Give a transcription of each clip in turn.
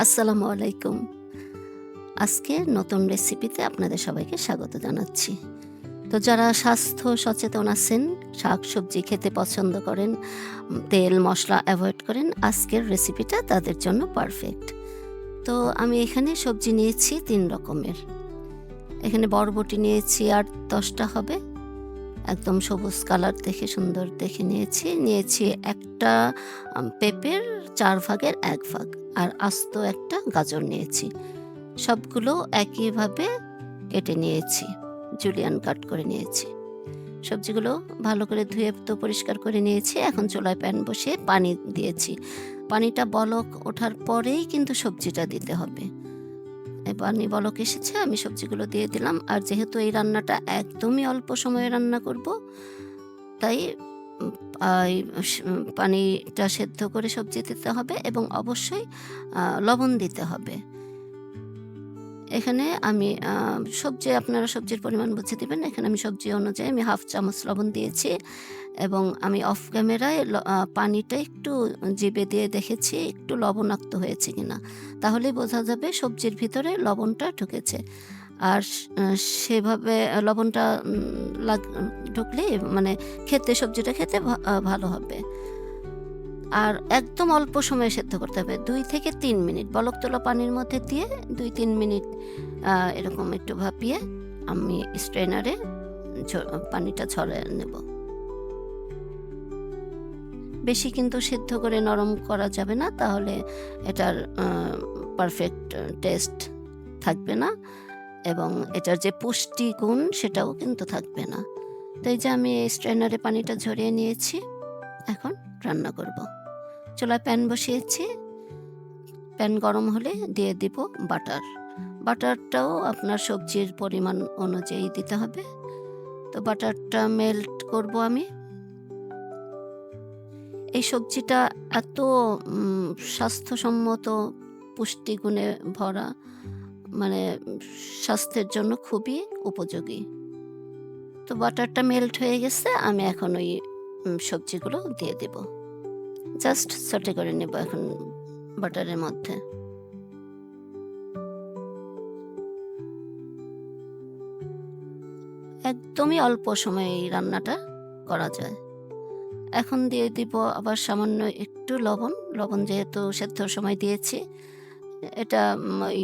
আসসালামু আলাইকুম। আজকে নতুন রেসিপিতে আপনাদের সবাইকে স্বাগত জানাচ্ছি। তো যারা স্বাস্থ্য সচেতন আছেন শাক সবজি খেতে পছন্দ করেন তেল, মশলা অ্যাভয়েড করেন, আজকের রেসিপিটা তাদের জন্য পারফেক্ট। তো আমি এখানে সবজি নিয়েছি তিন রকমের। এখানে বরবটি নিয়েছি, আর দশটা হবে। একদম সবুজ কালার দেখে সুন্দর দেখে নিয়েছি। নিয়েছি একটা পেঁপের চার ভাগের এক ভাগ। আর আস্ত একটা গাজর নিয়েছি। সবগুলো একইভাবে কেটে নিয়েছি, জুলিয়ান কাট করে নিয়েছি। সবজিগুলো ভালো করে ধুয়ে তো পরিষ্কার করে নিয়েছি, এখন চুলায় প্যান বসিয়ে পানি দিয়েছি। পানিটা বলক ওঠার পরেই কিন্তু সবজিটা দিতে হবে। পানি বলক এসেছে, আমি সবজিগুলো দিয়ে দিলাম। আর যেহেতু এই রান্নাটা একদমই অল্প সময়ে রান্না করব, তাই পানিটা সেদ্ধ করে সবজি দিতে হবে এবং অবশ্যই লবণ দিতে হবে। এখানে আমি সবজি, আপনারা সবজির পরিমাণ বুঝে দিবেন। এখানে আমি সবজি অনুযায়ী আমি হাফ চামচ লবণ দিয়েছি এবং আমি অফ ক্যামেরায় পানিটা একটু জিবে দিয়ে দেখেছি, একটু লবণাক্ত হয়েছে কিনা। তাহলেই বোঝা যাবে সবজির ভিতরে লবণটা ঢুকেছে। আর সেভাবে লবণটা লাগ, ঢুকলে মানে খেতে, সবজিটা খেতে ভালো হবে। আর একদম অল্প সময়ে সেদ্ধ করতে হবে, দুই থেকে তিন মিনিট। বলক তোলা পানির মধ্যে দিয়ে দুই তিন মিনিট এরকম একটু ভাপিয়ে আমি স্ট্রেনারে পানিটা ছড়িয়ে নেব। বেশি কিন্তু সিদ্ধ করে নরম করা যাবে না, তাহলে এটার পারফেক্ট টেস্ট থাকবে না। এবং এটার যে পুষ্টি গুণ সেটাও কিন্তু থাকবে না। তো এই যে আমি স্ট্রেনারে পানিটা ঝরিয়ে নিয়েছি, এখন রান্না করব। চুলায় প্যান বসিয়েছি। প্যান গরম হলে দিয়ে দিব বাটার। বাটারটাও আপনার সবজির পরিমাণ অনুযায়ী দিতে হবে। তো বাটারটা মেল্ট করব আমি। এই সবজিটা এত স্বাস্থ্যসম্মত পুষ্টিগুণে ভরা মানে স্বাস্থ্যের জন্য খুবই উপযোগী। তো বাটারটা মেল্ট হয়ে গেছে, আমি এখন ওই সবজিগুলো দিয়ে দেব। জাস্ট সটে করে নেব এখন বাটারের মধ্যে। একদমই অল্প সময়ে এই রান্নাটা করা যায়। এখন দিয়ে দিব আবার সামান্য একটু লবণ। লবণ যেহেতু সেদ্ধর সময় দিয়েছি, এটা ওই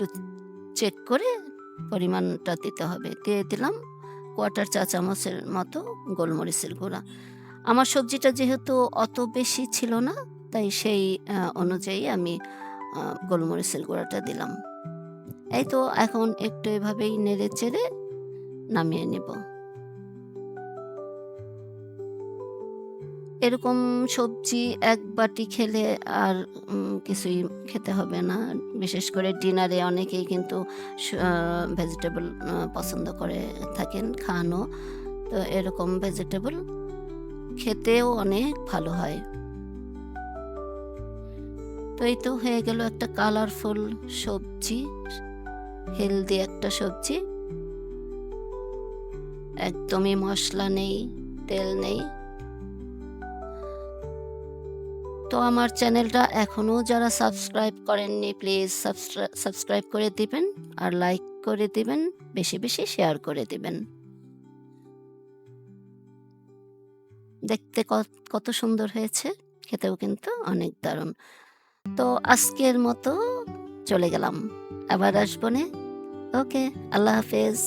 একটু চেক করে পরিমাণটা দিতে হবে। দিয়ে দিলাম কোয়াটার চা চামচের মতো গোলমরিচের গুঁড়া। আমার সবজিটা যেহেতু অত বেশি ছিল না, তাই সেই অনুযায়ী আমি গোলমরিচের গুঁড়াটা দিলাম। এই তো এখন একটু এভাবেই নেড়ে চেড়ে নামিয়ে নেব। এরকম সবজি এক বাটি খেলে আর কিছুই খেতে হবে না। বিশেষ করে ডিনারে অনেকেই কিন্তু ভেজিটেবল পছন্দ করে থাকেন খানো। তো এরকম ভেজিটেবল খেতেও অনেক ভালো হয়। তো এই তো হয়ে গেল একটা কালারফুল সবজি হেলদি একটা সবজি। একদমই মশলা নেই, তেল নেই। তো আমার চ্যানেলটা এখনও যারা সাবস্ক্রাইব করেননি, প্লিজ সাবস্ক্রাইব করে দিবেন আর লাইক করে দিবেন, বেশি বেশি শেয়ার করে দিবেন। দেখতে কত সুন্দর হয়েছে, খেতেও কিন্তু অনেক দারুণ। তো আজকের মতো চলে গেলাম। আবার আসবনে ওকে, আল্লাহ হাফেজ।